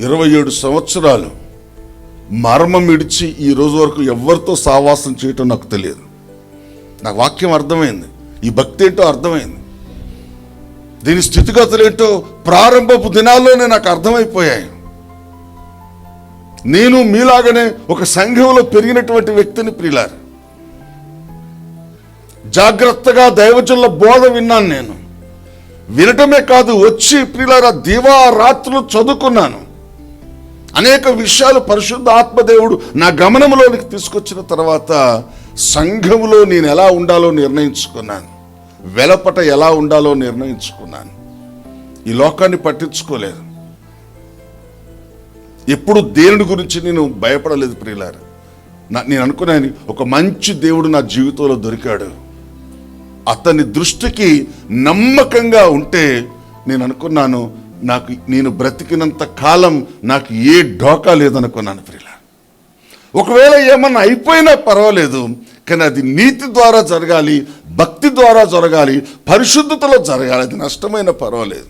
ఇరవై ఏడు సంవత్సరాలు మర్మం ఇడిచి ఈ రోజు వరకు ఎవరితో సావాసం చేయటం నాకు తెలియదు. నాకు వాక్యం అర్థమైంది. ఈ భక్తి ఏంటో అర్థమైంది. దీని స్థితిగతులు ఏంటో ప్రారంభపు దినాల్లోనే నాకు అర్థమైపోయాయి. నేను మీలాగనే ఒక సంఘంలో పెరిగినటువంటి వ్యక్తిని ప్రిలారు జాగ్రత్తగా దైవజనుల బోధ విన్నాను నేను. వినటమే కాదు వచ్చి ప్రిలారా దివారాత్రులు చదువుకున్నాను. అనేక విషయాలు పరిశుద్ధ ఆత్మదేవుడు నా గమనంలోనికి తీసుకొచ్చిన తర్వాత సంఘములో నేను ఎలా ఉండాలో నిర్ణయించుకున్నాను. వెలపట ఎలా ఉండాలో నిర్ణయించుకున్నాను. ఈ లోకాన్ని పట్టించుకోలేదు. ఎప్పుడు దేవుని గురించి నేను భయపడలేదు ప్రియులారు. నా నేను అనుకున్నాను ఒక మంచి దేవుడు నా జీవితంలో దొరికాడు. అతని దృష్టికి నమ్మకంగా ఉంటే నేను అనుకున్నాను నాకు నేను బ్రతికినంత కాలం నాకు ఏ ఢోకా లేదనుకున్నాను ప్రియుల ఒకవేళ ఏమన్నా అయిపోయినా పర్వాలేదు కానీ అది నీతి ద్వారా జరగాలి భక్తి ద్వారా జరగాలి పరిశుద్ధతలో జరగాలి అది నష్టమైన పర్వాలేదు.